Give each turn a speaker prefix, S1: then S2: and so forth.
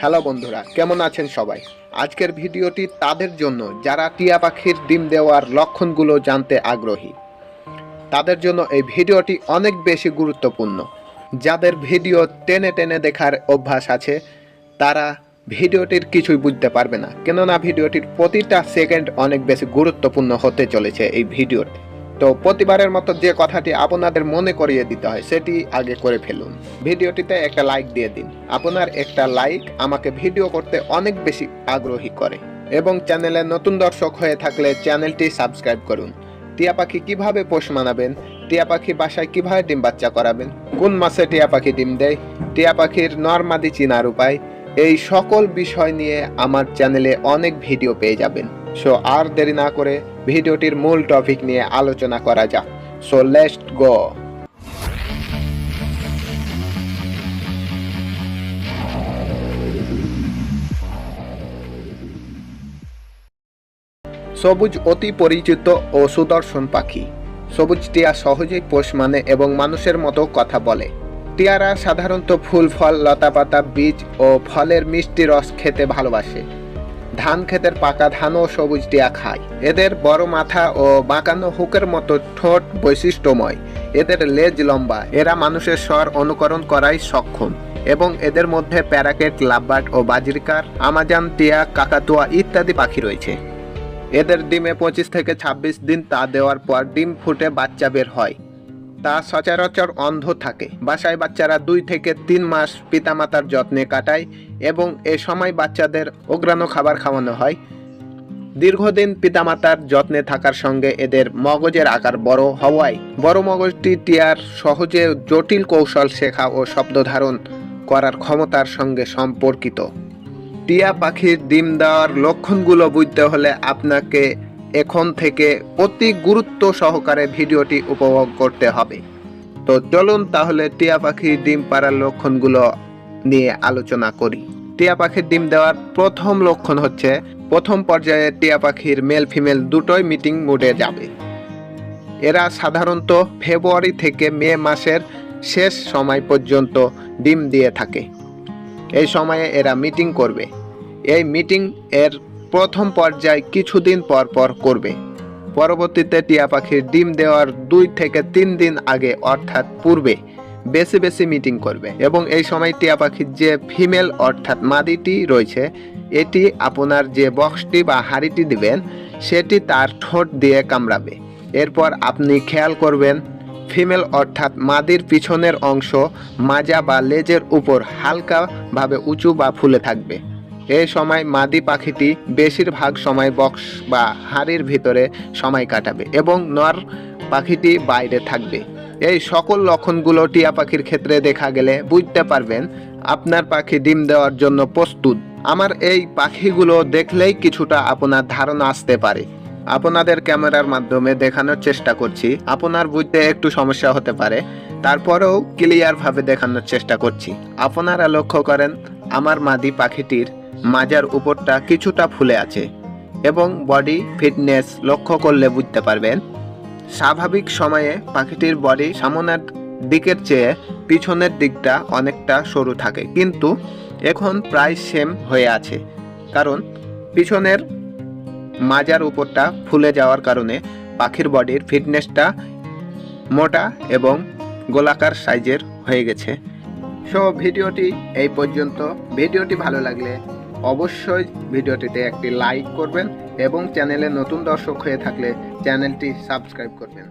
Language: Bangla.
S1: হ্যালো বন্ধুরা, কেমন আছেন সবাই? আজকের ভিডিওটি তাদের জন্য যারা টিয়া পাখির ডিম দেওয়ার লক্ষণগুলো জানতে আগ্রহী। তাদের জন্য এই ভিডিওটি অনেক বেশি গুরুত্বপূর্ণ। যাদের ভিডিও টেনে টেনে দেখার অভ্যাস আছে, তারা ভিডিওটির কিছুই বুঝতে পারবে না। কেননা ভিডিওটির প্রতিটা সেকেন্ড অনেক বেশি গুরুত্বপূর্ণ হতে চলেছে এই ভিডিওতে। তো প্রতিবারের মতো যে কথাটি আপনাদের মনে করিয়ে দিতে হয়, সেটি আগে করে ফেলুন। ভিডিওটিতে একটা লাইক দিয়ে দিন। আপনার একটা লাইক আমাকে ভিডিও করতে অনেক বেশি আগ্রহী করে। এবং চ্যানেলে নতুন দর্শক হয়ে থাকলে চ্যানেলটি সাবস্ক্রাইব করুন। টিয়া পাখি কীভাবে পোষ মানাবেন? টিয়া পাখি বাসায় কীভাবে ডিম বাচ্চা করাবেন? কোন মাসে টিয়া পাখি ডিম দেয়? টিয়া পাখির নর্মাদি চিনার উপায়? এই সকল বিষয় নিয়ে আমার চ্যানেলে অনেক ভিডিও পেয়ে যাবেন। সো আর দেরি না করে ভিডিওটির মূল টপিক নিয়ে আলোচনা করা যাক। সো লেটস গো সবুজ অতি পরিচিত ও সুদর্শন পাখি। সবুজ টিয়া সহজেই পোষ মানে এবং মানুষের মতো কথা বলে। টিয়ারা সাধারণত ফুল, ফল, লতাপাতা, বীজ ও ফলের মিষ্টি রস খেতে ভালোবাসে। ধান ক্ষেতের পাকা ধানও সবুজ টিয়া খায়। এদের বড় মাথা ও বাঁকানো হুকের মতো ঠোঁট বৈশিষ্ট্যময়। এদের লেজ লম্বা। এরা মানুষের স্বর অনুকরণ করাই সক্ষম। এবং এদের মধ্যে প্যারাকেট, লাভবার্ড ও বাজরিকার, আমাজান, টিয়া, কাকাতুয়া ইত্যাদি পাখি রয়েছে। এদের ডিমে পঁচিশ থেকে ২৬ দিন তা দেওয়ার পর ডিম ফুটে বাচ্চা বের হয়। তা সচরাচর অন্ধ থাকে। বাসায় বাচ্চারা দুই থেকে তিন মাস পিতামাতার যত্নে কাটায় এবং এ সময় বাচ্চাদের অগ্রাণু খাবার খাওয়ানো হয়। দীর্ঘদিন পিতামাতার যত্নে থাকার সঙ্গে এদের মগজের আকার বড় হওয়ায়। বড় মগজটি টিয়ার সহজে জটিল কৌশল শেখা ও শব্দ ধারণ করার ক্ষমতার সঙ্গে সম্পর্কিত। টিয়া পাখির ডিম দেওয়ার লক্ষণগুলো বুঝতে হলে আপনাকে এখন থেকে অতি গুরুত্ব সহকারে ভিডিওটি উপভোগ করতে হবে। তো চলুন তাহলে টিয়া পাখির ডিম পাড়ার লক্ষণগুলো নিয়ে আলোচনা করি। টিয়া পাখির ডিম দেওয়ার প্রথম লক্ষণ হচ্ছে, প্রথম পর্যায়ে টিয়া পাখির মেল ফিমেল দুটোই মিটিং মুডে যাবে। এরা সাধারণত ফেব্রুয়ারি থেকে মে মাসের শেষ সময় পর্যন্ত ডিম দিয়ে থাকে। এই সময়ে এরা মিটিং করবে। এই মিটিং এর প্রথম পর্যায় কিছুদিন পর পর করবে। পরবর্তীতে টিয়া পাখির ডিম দেওয়ার দুই থেকে তিন দিন আগে, অর্থাৎ পূর্বে, বেশি বেশি মিটিং করবে এবং এই সময় টিয়া পাখির যে ফিমেল, অর্থাৎ মাদিটি রয়েছে, এটি আপনার যে বক্সটি বা হাড়িটি দিবেন, সেটি তার ঠোঁট দিয়ে কামড়াবে। এরপর আপনি খেয়াল করবেন, ফিমেল, অর্থাৎ মাদির পিছনের অংশ মাজা বা লেজের উপর হালকাভাবে উঁচু বা ফুলে থাকবে। এই সময় মাদি পাখিটি বেশিরভাগ সময় বক্স বা হাড়ির ভিতরে সময় কাটাবে এবং নর পাখিটি বাইরে থাকবে। এই সকল লক্ষণগুলো টিয়া পাখির ক্ষেত্রে দেখা গেলে বুঝতে পারবেন, আপনার পাখি ডিম দেওয়ার জন্য প্রস্তুত। আমার এই পাখিগুলো দেখলেই কিছুটা আপনার ধারণা আসতে পারে। আপনাদের ক্যামেরার মাধ্যমে দেখানোর চেষ্টা করছি। আপনার বুঝতে একটু সমস্যা হতে পারে। তারপরেও ক্লিয়ারভাবে দেখানোর চেষ্টা করছি। আপনারা লক্ষ্য করেন, আমার মাদি পাখিটির মাজার উপরটা কিছুটা ফুলে আছে এবং বডি ফিটনেস লক্ষ্য করলে বুঝতে পারবেন। স্বাভাবিক সময়ে পাখিটির বডি সামনের দিকের চেয়ে পিছনের দিকটা অনেকটা সরু থাকে, কিন্তু এখন প্রায় সেম হয়ে আছে। কারণ পিছনের মাজার উপরটা ফুলে যাওয়ার কারণে পাখির বডির ফিটনেসটা মোটা এবং গোলাকার সাইজের হয়ে গেছে। সো ভিডিওটি এই পর্যন্ত। ভিডিওটি ভালো লাগলে অবশ্যই ভিডিওটিতে একটি লাইক করবেন এবং চ্যানেলে নতুন দর্শক হয়ে থাকলে চ্যানেলটি সাবস্ক্রাইব করবেন।